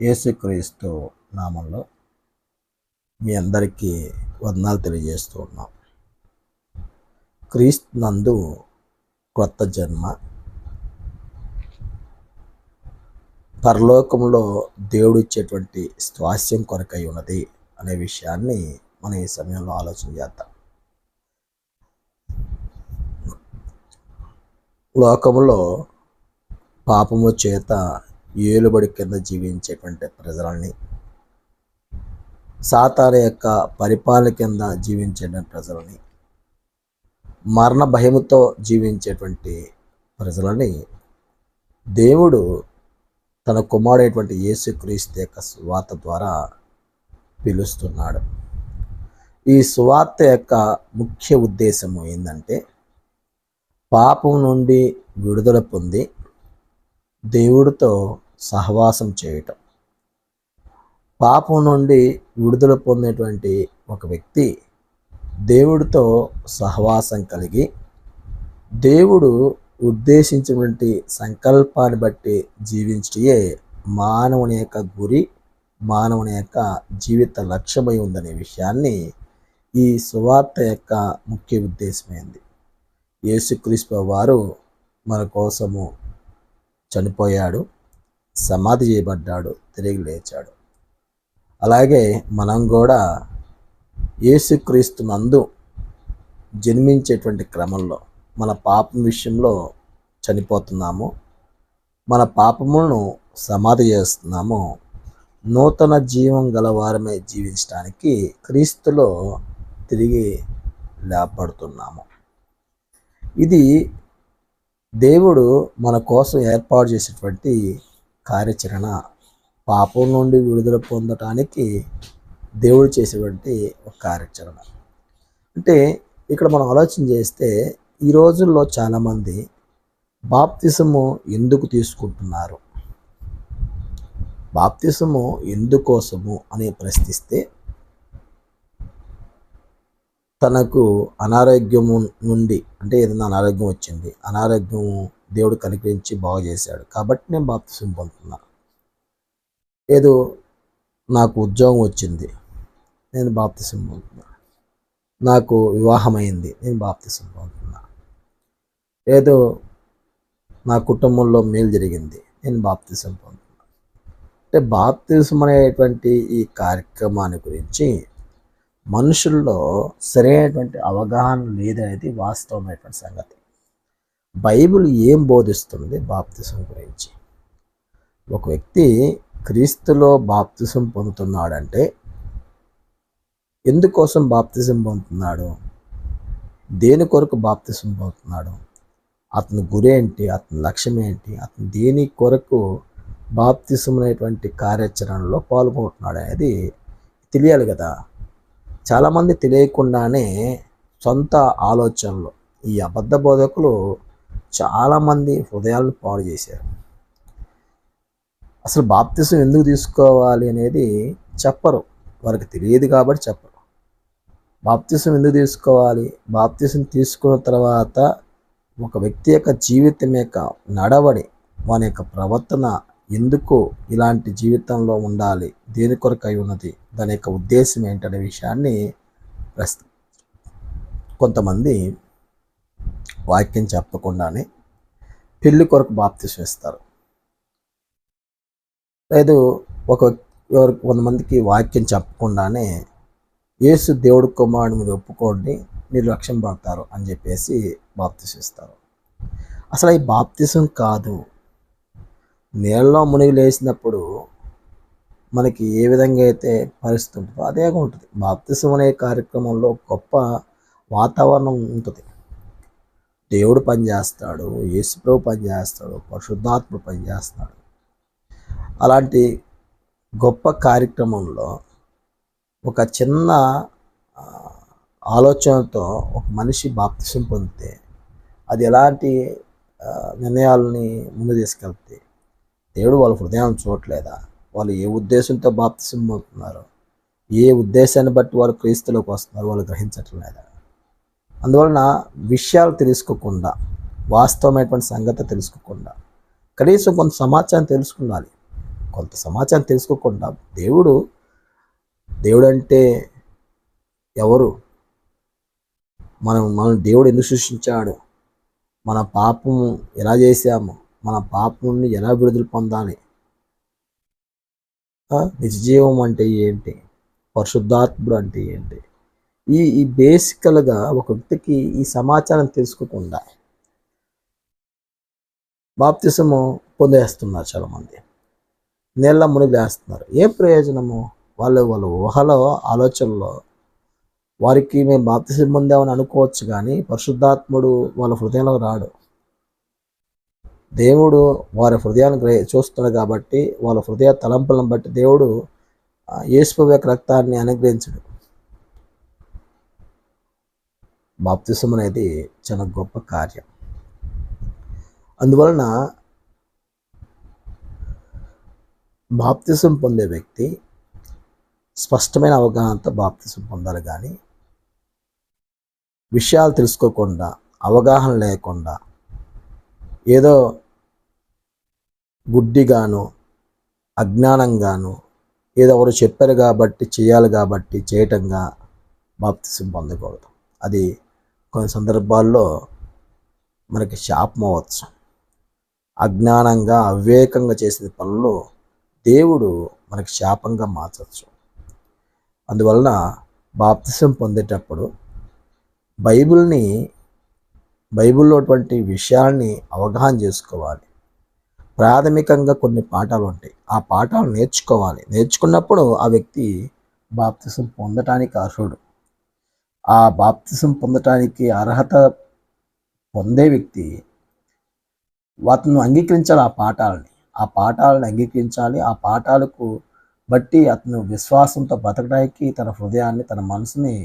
యేసుక్రీస్తు నామంలో మీ అందరికీ వందనాలు తెలియజేస్తూ ఉన్నాం. క్రీస్తు నందు కొత్త జన్మ పరలోకంలో దేవుడు ఇచ్చేటువంటి స్వాస్యం కొరకై ఉన్నది అనే విషయాన్ని మనం ఈ సమయంలో ఆలోచన చేద్దాం. లోకంలో పాపము చేత ఏలుబడి కింద జీవించేటువంటి ప్రజలని సాతాన యొక్క పరిపాలన కింద జీవించేటువంటి ప్రజలని మరణ భయముతో జీవించేటువంటి ప్రజలని దేవుడు తన కుమారుడైనటువంటి యేసుక్రీస్తు యొక్క సువార్త ద్వారా పిలుస్తున్నాడు. ఈ సువార్త యొక్క ముఖ్య ఉద్దేశము ఏంటంటే పాపం నుండి విడుదల పొంది దేవుడితో సహవాసం చేయటం. పాపం నుండి విడుదల పొందేటువంటి ఒక వ్యక్తి దేవుడితో సహవాసం కలిగి దేవుడు ఉద్దేశించినటువంటి సంకల్పాన్ని బట్టి జీవించే మానవుని యొక్క గురి మానవుని యొక్క జీవిత లక్ష్యమై ఉందనే విషయాన్ని ఈ సువార్త యొక్క ముఖ్య ఉద్దేశమైంది. యేసుక్రీస్తు వారు మన కోసము చనిపోయాడు. సమాధి చేయబడ్డాడు తిరిగి లేచాడు. అలాగే మనం కూడా యేసుక్రీస్తు నందు జన్మించేటువంటి క్రమంలో మన పాపం విషయంలో చనిపోతున్నాము మన పాపములను సమాధి చేస్తున్నాము నూతన జీవం గలవారమే జీవించడానికి క్రీస్తులో తిరిగి లేపడుతున్నాము ఇది దేవుడు మన కోసం ఏర్పాటు చేసేటువంటి కార్యాచరణ పాపం నుండి విడుదల పొందటానికి దేవుడు చేసేటువంటి ఒక కార్యాచరణ. అంటే ఇక్కడ మనం ఆలోచన చేస్తే ఈ రోజుల్లో చాలామంది బాప్తిసము ఎందుకు తీసుకుంటున్నారు? బాప్తిసము ఎందుకోసము అని ప్రశ్నిస్తే తనకు అనారోగ్యము నుండి అంటే ఏదైనా అనారోగ్యం వచ్చింది అనారోగ్యము దేవుడు కనికరించి బాగు చేశాడు. కాబట్టి నేను బాప్తిసం పొందుతున్నా. ఏదో నాకు ఉద్యోగం వచ్చింది. నేను బాప్తిసం పొందుతున్నా. నాకు వివాహమైంది. నేను బాప్తిసం పొందుతున్నా. ఏదో నా కుటుంబంలో మేలు జరిగింది. నేను బాప్తిసం పొందుతున్నా. అంటే బాప్తిసం అనేటువంటి ఈ కార్యక్రమాన్ని గురించి మనుషుల్లో సరైనటువంటి అవగాహన లేదనేది వాస్తవమైనటువంటి సంగతి. బైబిల్ ఏం బోధిస్తుంది? బాప్తిసం గురించి. ఒక వ్యక్తి క్రీస్తులో బాప్తిసం పొందుతున్నాడంటే ఎందుకోసం బాప్తిజం పొందుతున్నాడు? దేని కొరకు బాప్తిజం పొందుతున్నాడు? అతని గురి ఏంటి? అతని లక్ష్యం ఏంటి? అతను దేని కొరకు బాప్తిసం అనేటువంటి కార్యాచరణలో పాల్గొంటున్నాడు అనేది తెలియాలి కదా. చాలామంది తెలియకుండానే సొంత ఆలోచనలు ఈ అబద్ధ బోధకులు చాలామంది హృదయాలు పాడు చేశారు. అసలు బాప్తిసం ఎందుకు తీసుకోవాలి అనేది చెప్పరు. వారికి తెలియదు కాబట్టి చెప్పరు. బాప్తిసం ఎందుకు తీసుకోవాలి? బాప్తిసం తీసుకున్న తర్వాత ఒక వ్యక్తి యొక్క జీవితం యొక్క నడవడి వాని యొక్క ప్రవర్తన ఎందుకు ఇలాంటి జీవితంలో ఉండాలి? దేని కొరకు అయి ఉన్నది? దాని యొక్క ఉద్దేశం ఏంటనే విషయాన్ని ప్రస్తుతం కొంతమంది వాక్యం చెప్పకుండానే పెళ్ళి కొరకు బాప్తిసం ఇస్తారు లేదు ఒక కొంతమందికి వాక్యం చెప్పకుండానే యేసు దేవుడు కుమారుడు మీరు ఒప్పుకోండి మీరు లక్ష్యం పడతారు అని చెప్పేసి బాప్తిసిస్తారు అసలు ఈ బాప్తిసం కాదు. నీళ్ళలో మునిగి లేచినప్పుడు మనకి ఏ విధంగా అయితే పరిస్థితి ఉంటుందో అదే ఉంటుంది. బాప్తిసం అనే కార్యక్రమంలో గొప్ప వాతావరణం ఉంటుంది. దేవుడు పనిచేస్తాడు యేసుప్రభు పనిచేస్తాడు పరిశుద్ధాత్ముడు పనిచేస్తాడు అలాంటి గొప్ప కార్యక్రమంలో ఒక చిన్న ఆలోచనతో ఒక మనిషి బాప్తిసం పొందితే అది ఎలాంటి నిర్ణయాలని ముందు తీసుకెళ్తే దేవుడు వాళ్ళ హృదయం చూడట్లేదా? వాళ్ళు ఏ ఉద్దేశంతో బాప్తిసం పొందుతున్నారు? ఏ ఉద్దేశాన్ని బట్టి వారు క్రీస్తులోకి వస్తున్నారు వాళ్ళు గ్రహించట్లేదా? అందువలన విషయాలు తెలుసుకోకుండా వాస్తవమైనటువంటి సంగతి తెలుసుకోకుండా కనీసం కొంత సమాచారం తెలుసుకుండాలి కొంత సమాచారం తెలుసుకోకుండా దేవుడు దేవుడు అంటే ఎవరు? మనం మనం దేవుడు ఎందుకు సృష్టించాడు? మన పాపం ఎలా చేశాము? మన పాపముని ఎలా విడుదల పొందాలి? నిజజీవం అంటే ఏంటి? పరిశుద్ధాత్ముడు అంటే ఏంటి? ఈ ఈ బేసికల్గా ఒక వ్యక్తికి ఈ సమాచారం తెలుసుకోకుండా బాప్తిసము పొందేస్తున్నారు చాలామంది. నీళ్ళ మునిగేస్తున్నారు ఏం ప్రయోజనము? వాళ్ళు వాళ్ళ ఊహలో ఆలోచనలో వారికి మేము బాప్తిసం పొందామని అనుకోవచ్చు కానీ పరిశుద్ధాత్ముడు వాళ్ళ హృదయంలో రాడు. దేవుడు వారి హృదయాన్ని గ్రహి చూస్తున్నాడు కాబట్టి వాళ్ళ హృదయ తలంపులను బట్టి దేవుడు ఆ, యొక్క రక్తాన్ని అనుగ్రహించడు. బాప్తిసం అనేది చాలా గొప్ప కార్యం. అందువలన బాప్తిసం పొందే వ్యక్తి స్పష్టమైన అవగాహనతో బాప్తిసం పొందాలి కానీ విషయాలు తెలుసుకోకుండా అవగాహన లేకుండా ఏదో గుడ్డిగాను అజ్ఞానంగాను ఏదో ఎవరు చెప్పారు కాబట్టి చేయాలి కాబట్టి చేయటంగా బాప్తిసం పొందకూడదు. అది కొన్ని సందర్భాల్లో మనకి శాపం అవ్వచ్చు. అజ్ఞానంగా అవివేకంగా చేసిన పనులు దేవుడు మనకి శాపంగా మార్చవచ్చు అందువలన బాప్తిసం పొందేటప్పుడు బైబిల్ని బైబిల్లో అటువంటి అవగాహన చేసుకోవాలి. ప్రాథమికంగా కొన్ని పాఠాలు ఉంటాయి. ఆ పాఠాలు నేర్చుకోవాలి. నేర్చుకున్నప్పుడు ఆ వ్యక్తి బాప్తిసం పొందటానికి అర్హుడు. ఆ బాప్తిసం పొందటానికి అర్హత పొందే వ్యక్తి వాటిని అంగీకరించాలి ఆ పాఠాలని. ఆ పాఠాలను అంగీకరించాలి. ఆ పాఠాలకు బట్టి అతను విశ్వాసంతో బతకడానికి తన హృదయాన్ని తన మనసుని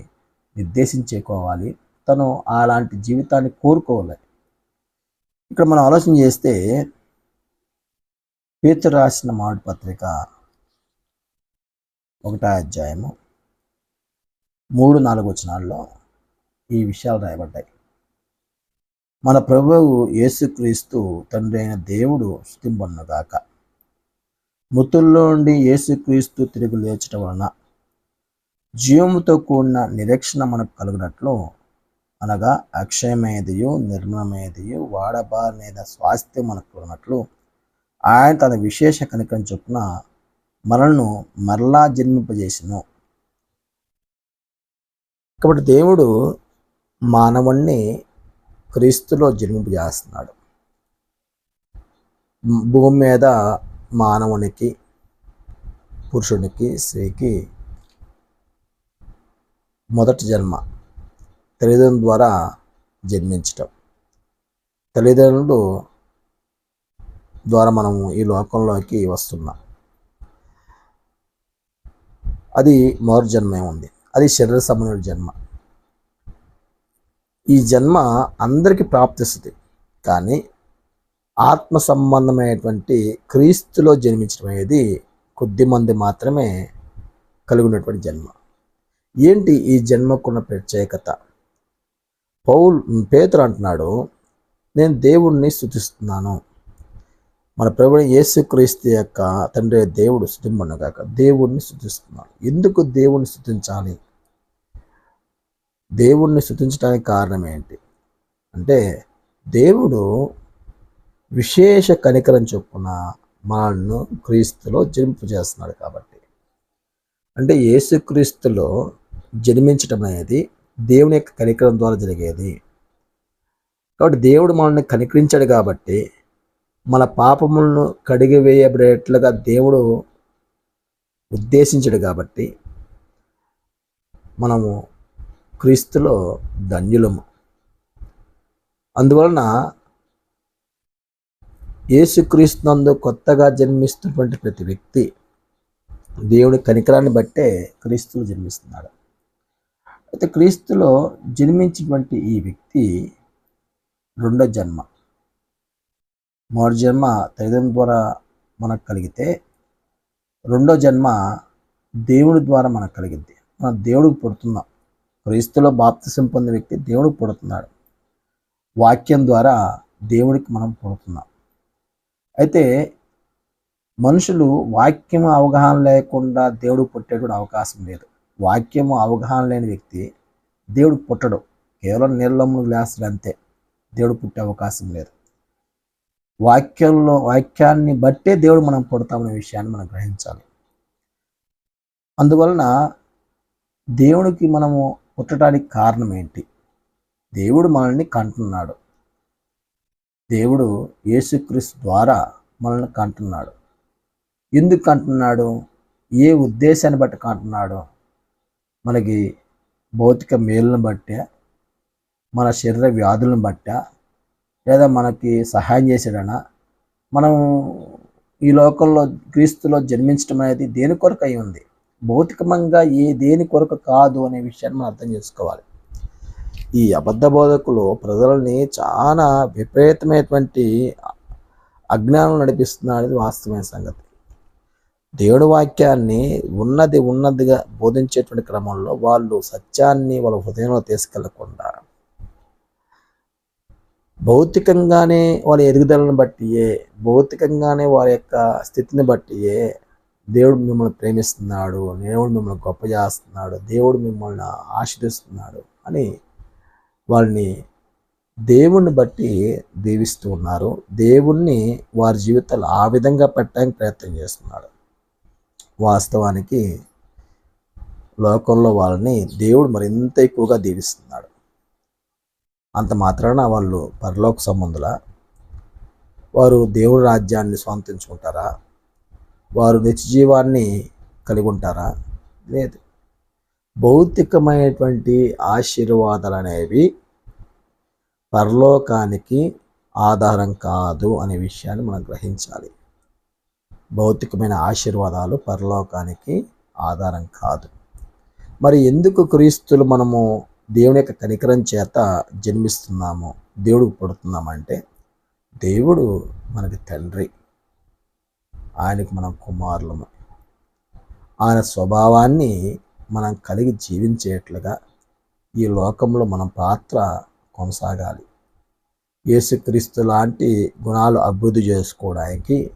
నిర్దేశించుకోవాలి. తను అలాంటి జీవితాన్ని కోరుకోవాలి. ఇక్కడ మనం ఆలోచన చేస్తే పేతురు రాసిన మామిడి పత్రిక ఒకటో అధ్యాయము మూడు నాలుగు వచనాల్లో ఈ విషయాలు రాయబడ్డాయి. మన ప్రభువు యేసుక్రీస్తు తండ్రి అయిన దేవుడు స్థుతింపన్నుగాక మృతుల్లో ఉండి యేసుక్రీస్తు తిరిగి లేచడం వలన జీవముతో కూడిన నిరీక్షణ మనకు కలిగినట్లు అనగా అక్షయమైనదియు నిర్మలమైనదియు వాడబారనేద స్వాస్థ్యం మనకు కలిగినట్లు ఆయన తన విశేష కనికరం చొప్పున మనల్ని మరలా జన్మింపజేసిను. కాబట్టి దేవుడు మానవుణ్ణి క్రీస్తులో జన్మింపజేస్తున్నాడు. భూమి మీద మానవునికి పురుషునికి స్త్రీకి మొదటి జన్మ తల్లిదండ్రుల ద్వారా జన్మించటం. తల్లిదండ్రులు ద్వారా మనము ఈ లోకంలోకి వస్తున్నాం. అది మొదటి జన్మే ఉంది. అది శరీర సంబంధమైన జన్మ. ఈ జన్మ అందరికీ ప్రాప్తిస్తుంది. కానీ ఆత్మ సంబంధమైనటువంటి క్రీస్తులో జన్మించడం అనేది కొద్దిమంది మాత్రమే కలిగినటువంటి జన్మ. ఏంటి ఈ జన్మకున్న ప్రత్యేకత? పౌల్ పేతురు అంటున్నాడు నేను దేవుణ్ణి స్థుతిస్తున్నాను. మన ప్రభుడు యేసుక్రీస్తు యొక్క తండ్రి దేవుడు స్థుతింపనగాక దేవుణ్ణి స్థుతిస్తున్నాను ఎందుకు దేవుణ్ణి స్థుతించాలి దేవుణ్ణి స్థుతించడానికి కారణం ఏంటి? అంటే దేవుడు విశేష కనికరం చొప్పున మనల్ని క్రీస్తులో జన్మింపు చేస్తున్నాడు కాబట్టి. అంటే యేసుక్రీస్తులో జన్మించటం అనేది దేవుని యొక్క కనికరం ద్వారా జరిగేది. కాబట్టి దేవుడు మనల్ని కనికరించాడు కాబట్టి మన పాపములను కడిగివేయబడేట్లుగా దేవుడు ఉద్దేశించాడు కాబట్టి మనము క్రీస్తులో ధన్యులము. అందువలన యేసుక్రీస్తునందు కొత్తగా జన్మిస్తున్నటువంటి ప్రతి వ్యక్తి దేవుడి కనికరాన్ని బట్టే క్రీస్తులు జన్మిస్తున్నాడు. అయితే క్రీస్తులో జన్మించినటువంటి ఈ వ్యక్తి రెండో జన్మ. మొదటి జన్మ తల్లిదండ్రుల ద్వారా మనకు కలిగితే రెండో జన్మ దేవుడి ద్వారా మనకు కలిగింది మనం దేవుడికి పుడుతున్నాం. క్రీస్తులో బాప్తిసం పొందిన వ్యక్తి దేవుడికి పుడుతున్నాడు. వాక్యం ద్వారా దేవుడికి మనం పుడుతున్నాం. అయితే మనుషులు వాక్యం అవగాహన లేకుండా దేవుడు పుట్టేటువంటి అవకాశం లేదు. వాక్యము అవగాహన లేని వ్యక్తి దేవుడు పుట్టడు. కేవలం నీళ్ళమ్మ గ్లాసులు అంతే. దేవుడు పుట్టే అవకాశం లేదు. వాక్యంలో వాక్యాన్ని బట్టే దేవుడు మనం పుడతామనే విషయాన్ని మనం గ్రహించాలి. అందువలన దేవునికి మనము పుట్టడానికి కారణం ఏంటి? దేవుడు మనల్ని కంటున్నాడు. దేవుడు యేసుక్రీస్తు ద్వారా మనల్ని కంటున్నాడు. ఎందుకు కంటున్నాడు? ఏ ఉద్దేశాన్ని బట్టి కంటున్నాడు? మనకి భౌతిక మేలును బట్ట మన శరీర వ్యాధులను బట్ట లేదా మనకి సహాయం చేశాడనా? మనం ఈ లోకంలో క్రీస్తులో జన్మించడం అనేది దేని కొరకు అయి ఉంది? భౌతికంగా ఏ దేని కొరకు కాదు అనే విషయాన్ని మనం అర్థం చేసుకోవాలి. ఈ అబద్ధ బోధకులు ప్రజలని చాలా విపరీతమైనటువంటి అజ్ఞానం నడిపిస్తున్నారు అనేది వాస్తవమైన సంగతి. దేవుడి వాక్యాన్ని ఉన్నది ఉన్నదిగా బోధించేటువంటి క్రమంలో వాళ్ళు సత్యాన్ని వాళ్ళ హృదయంలో తీసుకెళ్ళకుండా భౌతికంగానే వారి ఎదుగుదలను బట్టియే భౌతికంగానే వారి యొక్క స్థితిని బట్టియే దేవుడు మిమ్మల్ని ప్రేమిస్తున్నాడు దేవుడు మిమ్మల్ని గొప్ప చేస్తున్నాడు దేవుడు మిమ్మల్ని ఆశీర్దిస్తున్నాడు అని వాళ్ళని దేవుణ్ణి బట్టి దీవిస్తూ ఉన్నారు. దేవుణ్ణి వారి జీవితాలు ఆ విధంగా పెట్టడానికి ప్రయత్నం చేస్తున్నాడు. వాస్తవానికి లోకంలో వాళ్ళని దేవుడు మరింత ఎక్కువగా దీవిస్తున్నాడు. అంత మాత్రాన వాళ్ళు పరలోక సంబంధుల వారు దేవుడి రాజ్యాన్ని స్వంతించుకుంటారా? వారు నిత్యజీవాన్ని కలిగి ఉంటారా లేదు. భౌతికమైనటువంటి ఆశీర్వాదాలు అనేవి పరలోకానికి ఆధారం కాదు అనే విషయాన్ని మనం గ్రహించాలి. భౌతికమైన ఆశీర్వాదాలు పరలోకానికి ఆధారం కాదు. మరి ఎందుకు క్రీస్తులు మనము దేవుని యొక్క కనికరం చేత జన్మిస్తున్నాము దేవుడికి పుడుతున్నామంటే దేవుడు మనకి తండ్రి. ఆయనకు మనం కుమారులము. ఆయన స్వభావాన్ని మనం కలిగి జీవించేట్లుగా ఈ లోకంలో మన పాత్ర కొనసాగాలి. యేసుక్రీస్తు లాంటి గుణాలు అభివృద్ధి చేసుకోవడానికి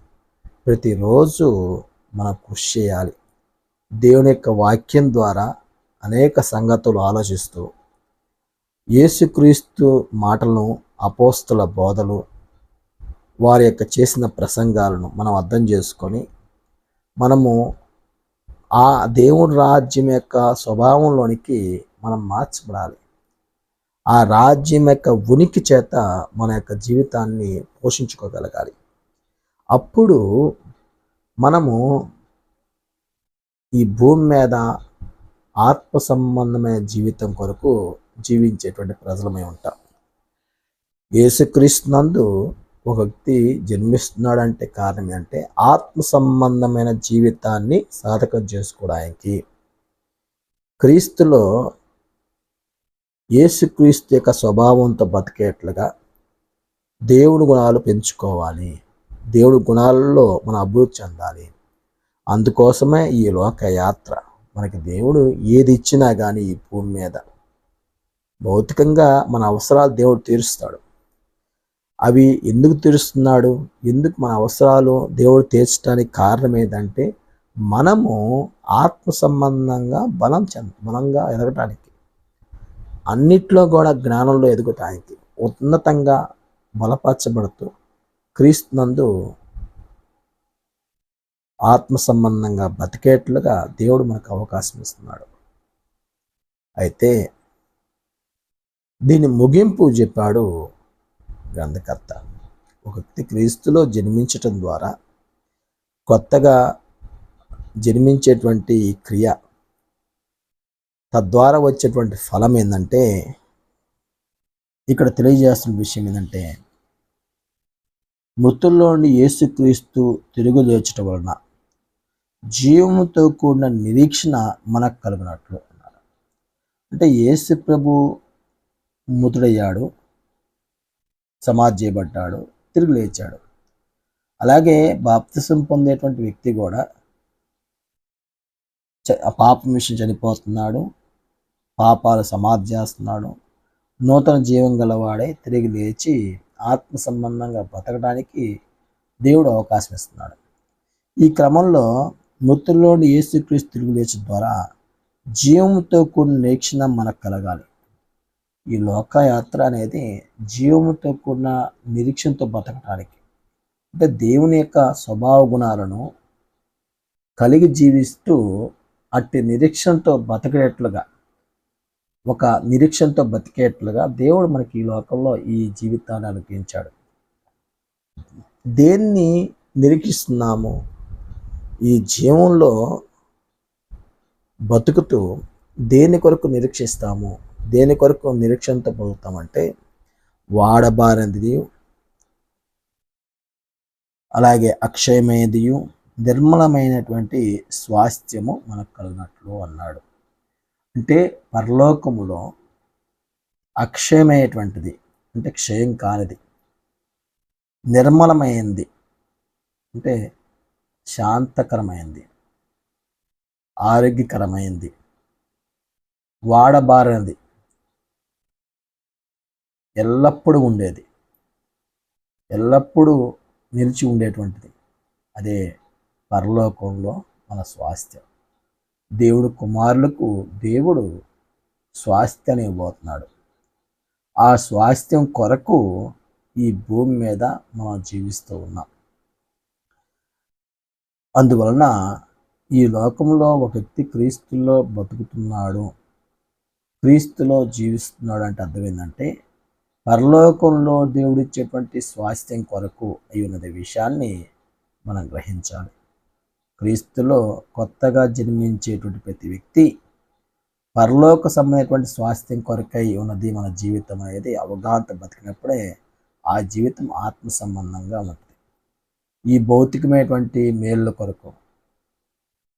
ప్రతిరోజు మనం కృషి చేయాలి. దేవుని యొక్క వాక్యం ద్వారా అనేక సంగతులు ఆలోచిస్తూ యేసుక్రీస్తు మాటలను అపోస్తుల బోధలు వారి యొక్క చేసిన ప్రసంగాలను మనం అర్థం చేసుకొని మనము ఆ దేవుని రాజ్యం యొక్క స్వభావంలోనికి మనం మార్చబడాలి. ఆ రాజ్యం యొక్క ఉనికి చేత మన యొక్క జీవితాన్ని పోషించుకోగలగాలి. అప్పుడు మనము ఈ భూమి మీద ఆత్మ సంబంధమైన జీవితం కొరకు జీవించేటువంటి ప్రజలమై ఉంటాం. యేసుక్రీస్తునందు ఒక వ్యక్తి జన్మిస్తున్నాడంటే కారణం అంటే ఆత్మ సంబంధమైన జీవితాన్ని సాధకం చేసుకోవడానికి. క్రీస్తులో యేసుక్రీస్తు యొక్క స్వభావంతో బతికేట్లుగా దేవుడి గుణాలు పెంచుకోవాలి. దేవుడి గుణాలలో మనం అభివృద్ధి చెందాలి. అందుకోసమే ఈ లోక యాత్ర మనకి దేవుడు ఏది ఇచ్చినా కానీ ఈ భూమి మీద. భౌతికంగా మన అవసరాలు దేవుడు తీరుస్తాడు. అవి ఎందుకు తీరుస్తున్నాడు? ఎందుకు మన అవసరాలు దేవుడు తీర్చడానికి కారణం ఏంటంటే మనము ఆత్మ సంబంధంగా బలం చెంద బలంగా ఎదగటానికి. అన్నిట్లో కూడా జ్ఞానంలో ఎదగటానికి ఉన్నతంగా బలపరచబడుతూ క్రీస్తునందు ఆత్మ సంబంధంగా బతికేట్లుగా దేవుడు మనకు అవకాశం ఇస్తున్నాడు. అయితే దీని ముగింపు చెప్పాడు గ్రంథకర్త. ఒక వ్యక్తి క్రీస్తులో జన్మించటం ద్వారా కొత్తగా జన్మించేటువంటి క్రియ తద్వారా వచ్చేటువంటి ఫలం ఏంటంటే ఇక్కడ తెలియజేస్తున్న విషయం ఏంటంటే మృతుల్లో యేసుక్రీస్తు తిరుగు లేచటం వలన జీవంతో కూడిన నిరీక్షణ మనకు కలిగినట్లు అన్నారు. అంటే యేసు ప్రభు మృతుడయ్యాడు సమాధి చేయబడ్డాడు. తిరిగి లేచాడు. అలాగే బాప్తిసం పొందేటువంటి వ్యక్తి కూడా చ- పాపం విషయం చనిపోతున్నాడు. పాపాలు సమాధి చేస్తున్నాడు. నూతన జీవం గలవాడే తిరిగి లేచి ఆత్మ సంబంధంగా బ్రతకడానికి దేవుడు అవకాశం ఇస్తున్నాడు. ఈ క్రమంలో మృతుల్లోని యేసుక్రీస్తు తిరిగి లేచి ద్వారా జీవంతో కూడిన నిరీక్షణ మనకు కలగాలి. ఈ లోకయాత్ర అనేది జీవముతో కూడిన నిరీక్షణతో బతకడానికి అంటే దేవుని యొక్క స్వభావ గుణాలను కలిగి జీవిస్తూ అట్టి నిరీక్షణతో బతికేట్లుగా ఒక నిరీక్షణతో బతికేట్లుగా దేవుడు మనకి ఈ లోకంలో ఈ జీవితాన్ని అనుగ్రహించాడు. దేన్ని నిరీక్షిస్తున్నాము? ఈ జీవంలో బతుకుతూ దేని కొరకు నిరీక్షిస్తాము? దేని కొరకు నిరీక్షణతో పొందుతామంటే వాడబారినది అలాగే అక్షయమైనదియు నిర్మలమైనటువంటి స్వాస్థ్యము మనకు కలిగినట్లు అన్నాడు. అంటే పరలోకములో అక్షయమైనటువంటిది అంటే క్షయం కానిది నిర్మలమైంది అంటే శాంతకరమైంది ఆరోగ్యకరమైంది వాడబారినది ఎల్లప్పుడూ ఉండేది. ఎల్లప్పుడూ నిలిచి ఉండేటువంటిది. అదే పరలోకంలో మన స్వాస్థ్యం. దేవుడు కుమారులకు దేవుడు స్వాస్థ్యాన్ని ఇవ్వబోతున్నాడు ఆ స్వాస్థ్యం కొరకు ఈ భూమి మీద మనం జీవిస్తూ ఉన్నాం. అందువలన ఈ లోకంలో ఒక వ్యక్తి క్రీస్తులో బతుకుతున్నాడు. క్రీస్తులో జీవిస్తున్నాడు అంటే అర్థం ఏంటంటే పరలోకంలో దేవుడిచ్చేటువంటి స్వాస్థ్యం కొరకు అయి ఉన్నది విషయాన్ని మనం గ్రహించాలి. క్రీస్తులో కొత్తగా జన్మించేటువంటి ప్రతి వ్యక్తి పరలోక సంబంధమైనటువంటి స్వాస్థ్యం కొరకై ఉన్నది మన జీవితం అనేది అవగాహన బతికినప్పుడే ఆ జీవితం ఆత్మ సంబంధంగా ఉంటుంది. ఈ భౌతికమైనటువంటి మేళ్ళ కొరకు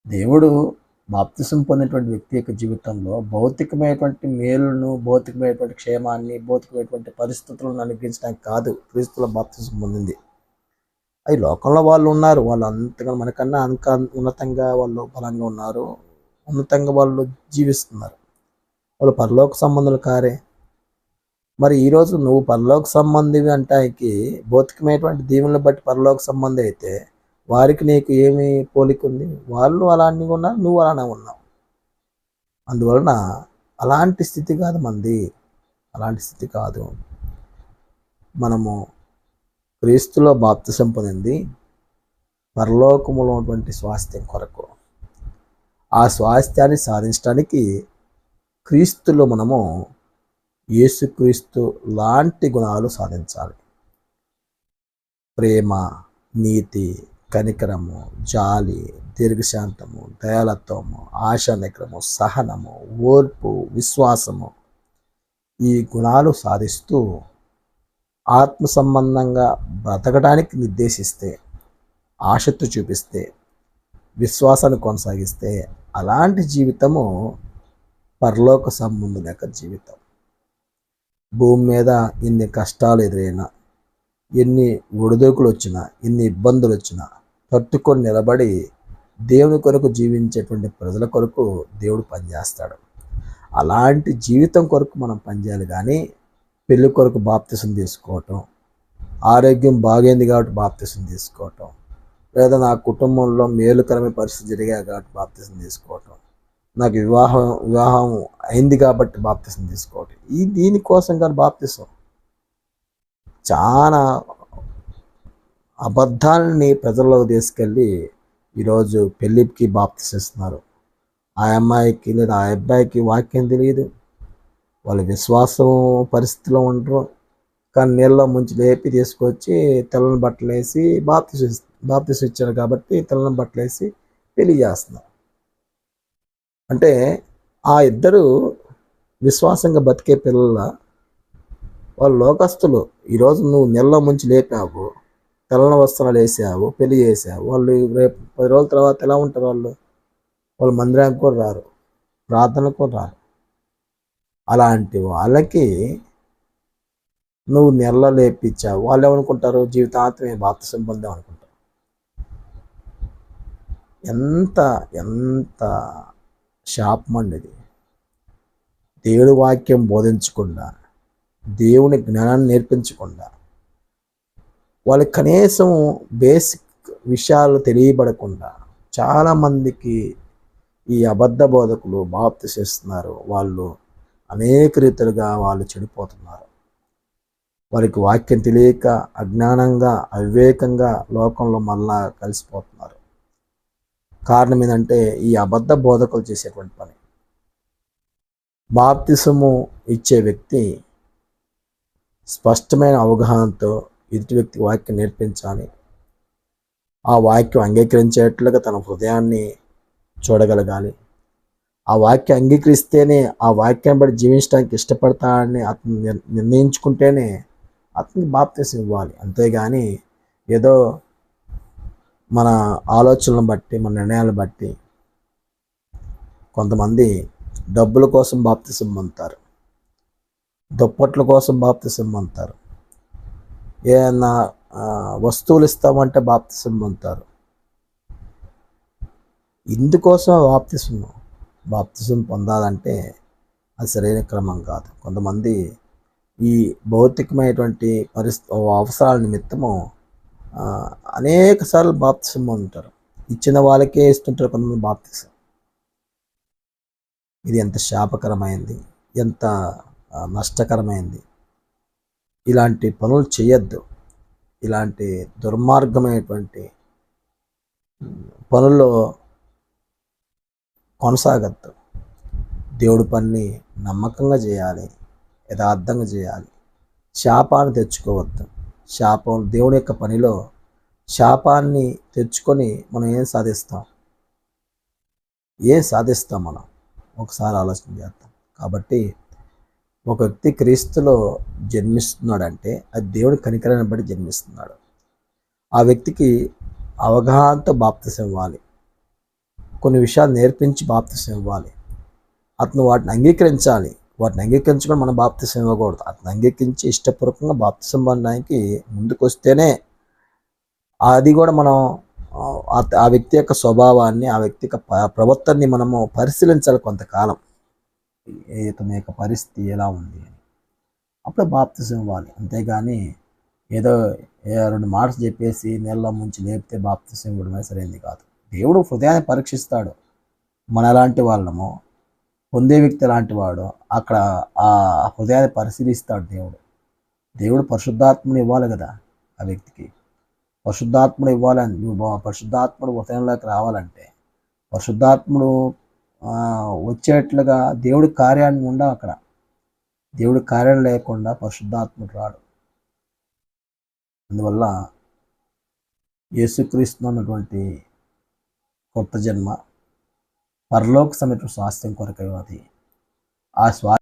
దేవుడు బాప్తిసం పొందినటువంటి వ్యక్తి యొక్క జీవితంలో భౌతికమైనటువంటి మేలును భౌతికమైనటువంటి క్షేమాన్ని భౌతికమైనటువంటి పరిస్థితులను అనుగ్రహించడానికి కాదు క్రీస్తుల బాప్తిసం పొందింది. అది లోకంలో వాళ్ళు ఉన్నారు వాళ్ళు అంతగా మనకన్నా అంక ఉన్నతంగా వాళ్ళు బలంగా ఉన్నారు ఉన్నతంగా వాళ్ళు జీవిస్తున్నారు. వాళ్ళు పరలోక సంబంధాలు కారే. మరి ఈరోజు నువ్వు పరలోక సంబంధివి అంటానికి భౌతికమైనటువంటి దీవులను బట్టి పరలోక సంబంధి అయితే వారికి నీకు ఏమి పోలిక ఉంది? వాళ్ళు అలాంటివి ఉన్నారు నువ్వు అలానే ఉన్నావు. అందువలన అలాంటి స్థితి కాదు మంది. అలాంటి స్థితి కాదు. మనము క్రీస్తులో బాప్తిసం పొందింది పరలోకములో ఉన్నటువంటి స్వాస్థ్యం కొరకు. ఆ స్వాస్థ్యాన్ని సాధించడానికి క్రీస్తులో మనము యేసుక్రీస్తు లాంటి గుణాలు సాధించాలి. ప్రేమ నీతి కనికరము జాలి దీర్ఘశాంతము దయాలత్వము ఆశా సహనము ఓర్పు విశ్వాసము ఈ గుణాలు సాధిస్తూ ఆత్మ సంబంధంగా బ్రతకడానికి నిర్దేశిస్తే ఆసక్తి చూపిస్తే విశ్వాసాన్ని కొనసాగిస్తే అలాంటి జీవితము పరలోక సంబంధం యొక్క జీవితం. భూమి మీద ఎన్ని కష్టాలు ఎదురైనా ఎన్ని ఒడిదొడుకులు వచ్చినా ఎన్ని ఇబ్బందులు వచ్చినా తట్టుకొని నిలబడి దేవుని కొరకు జీవించేటువంటి ప్రజల కొరకు దేవుడు పనిచేస్తాడు. అలాంటి జీవితం కొరకు మనం పనిచేయాలి కానీ పెళ్ళి కొరకు బాప్తిసం తీసుకోవటం ఆరోగ్యం బాగైంది కాబట్టి బాప్తిసం తీసుకోవటం లేదా నా కుటుంబంలో మేలుకరమైన పరిస్థితి జరిగాయి కాబట్టి బాప్తిసం తీసుకోవటం నాకు వివాహం వివాహం అయింది కాబట్టి బాప్తిసం తీసుకోవటం ఈ దీనికోసం కానీ బాప్తిసం. చాలా అబద్ధాలని ప్రజల్లోకి తీసుకెళ్ళి ఈరోజు పెళ్ళికి బాప్తిసిస్తున్నారు ఆ అమ్మాయికి లేదా ఆ అబ్బాయికి వాక్యం తెలియదు. వాళ్ళ విశ్వాసం పరిస్థితిలో ఉండరు. కానీ నీళ్ళలో ముంచి లేపి తీసుకొచ్చి తెల్లని బట్టలు వేసి బాప్తిసి బాప్తిసి ఇచ్చారు కాబట్టి తెల్లని బట్టలు వేసి పెళ్ళి చేస్తున్నారు. అంటే ఆ ఇద్దరు విశ్వాసంగా బతికే పిల్లల వాళ్ళు లోకస్తులు. ఈరోజు నువ్వు నెలలో ముంచి లేపావు. తెల్లని వస్త్రాలు వేసావు పెళ్ళి చేసావు. వాళ్ళు రేపు పది రోజుల తర్వాత ఎలా ఉంటారు వాళ్ళు? వాళ్ళు మందిరానికి కూడా రారు ప్రార్థనకు కూడా రారు. అలాంటి వాళ్ళకి నువ్వు నెలలో లేపించావు. వాళ్ళు ఏమనుకుంటారు? జీవితాంతం భారత సంబంధం అనుకుంటారు. ఎంత ఎంత శాపం అండి ఇది. దేవుడి వాక్యం బోధించకుండా దేవుని జ్ఞానాన్ని నేర్పించకుండా వాళ్ళకి కనీసం బేసిక్ విషయాలు తెలియబడకుండా చాలామందికి ఈ అబద్ధ బోధకులు బాప్తి చేస్తున్నారు. వాళ్ళు అనేక రీతులుగా వాళ్ళు చెడిపోతున్నారు. వారికి వాక్యం తెలియక అజ్ఞానంగా అవివేకంగా లోకంలో మళ్ళా కలిసిపోతున్నారు. కారణం ఏంటంటే ఈ అబద్ధ బోధకులు చేసేటువంటి పని. బాప్తిసము ఇచ్చే వ్యక్తి స్పష్టమైన అవగాహనతో ఎదుటి వ్యక్తి వాక్యం నేర్పించాలి. ఆ వాక్యం అంగీకరించేట్లుగా తన హృదయాన్ని చూడగలగాలి. ఆ వాక్యం అంగీకరిస్తేనే ఆ వాక్యాన్ని బట్టి జీవించడానికి ఇష్టపడతాడని అతను నిర్ణయించుకుంటేనే అతనికి బాప్తీసం ఇవ్వాలి. అంతేగాని ఏదో మన ఆలోచనలను బట్టి మన నిర్ణయాలను బట్టి కొంతమంది డబ్బుల కోసం బాప్తిసం పొందుతారు. దుప్పట్ల కోసం బాప్తిసం పొందుతారు. ఏదన్నా వస్తువులు ఇస్తామంటే బాప్తిసం పొందుతారు. ఇందుకోసం బాప్తిసం బాప్తిసం పొందాలంటే అది సరైన క్రమం కాదు. కొంతమంది ఈ భౌతికమైనటువంటి పరిస్థితి అవసరాల నిమిత్తము అనేక సార్లు బాప్తిసం పొందుతారు. ఇచ్చిన వాళ్ళకే ఇస్తుంటారు కొంతమంది బాప్తిసం. ఇది ఎంత శాపకరమైంది ఎంత నష్టకరమైంది. ఇలాంటి పనులు చేయొద్దు. ఇలాంటి దుర్మార్గమైనటువంటి పనుల్లో కొనసాగద్దు. దేవుడి పని నమ్మకంగా చేయాలి. యథార్థంగా చేయాలి. శాపాన్ని తెచ్చుకోవద్దు. శాపం దేవుడి యొక్క పనిలో శాపాన్ని తెచ్చుకొని మనం ఏం సాధిస్తాం? ఏం సాధిస్తాం మనం? ఒకసారి ఆలోచన చేద్దాం. కాబట్టి ఒక వ్యక్తి క్రీస్తులో జన్మిస్తున్నాడంటే అది దేవుడి కనికరాన్ని బట్టి జన్మిస్తున్నాడు. ఆ వ్యక్తికి అవగాహనతో బాప్తిసం ఇవ్వాలి. కొన్ని విషయాలు నేర్పించి బాప్తిసం ఇవ్వాలి. అతను వాటిని అంగీకరించాలి. వాటిని అంగీకరించుకొని మనం బాప్తిసం ఇవ్వకూడదు. అతను అంగీకరించి ఇష్టపూర్వకంగా బాప్తిసం పొందడానికి ముందుకొస్తేనే అది కూడా మనం ఆ, ఆ- వ్యక్తి యొక్క స్వభావాన్ని ఆ వ్యక్తి యొక్క ప్రవర్తనని మనము పరిశీలించాలి కొంతకాలం. ఇతని యొక్క పరిస్థితి ఎలా ఉంది అని. అప్పుడు బాప్తిజం ఇవ్వాలి. అంతేగాని ఏదో రెండు మాటలు చెప్పేసి నీళ్ళ ముంచి లేపితే బాప్తిజం ఇవ్వడమే సరైనది కాదు. దేవుడు హృదయాన్ని పరీక్షిస్తాడు. మన ఎలాంటి వాళ్ళము పొందే వ్యక్తి ఎలాంటి వాడు అక్కడ ఆ హృదయాన్ని పరిశీలిస్తాడు దేవుడు. దేవుడు పరిశుద్ధాత్మని ఇవ్వాలి కదా ఆ వ్యక్తికి. పరిశుద్ధాత్ముడు ఇవ్వాలని నువ్వు బా- పరిశుద్ధాత్ముడు హృదయంలోకి రావాలంటే పరిశుద్ధాత్ముడు వచ్చేట్లుగా దేవుడి కార్యాన్ని ఉండవు అక్కడ. దేవుడి కార్యం లేకుండా పరిశుద్ధాత్ముడు రాడు. అందువల్ల యేసుక్రీస్తు అన్నటువంటి కొత్త జన్మ పరలోక సమేత స్వాస్థ్యం కొరకై అది ఆ స్వా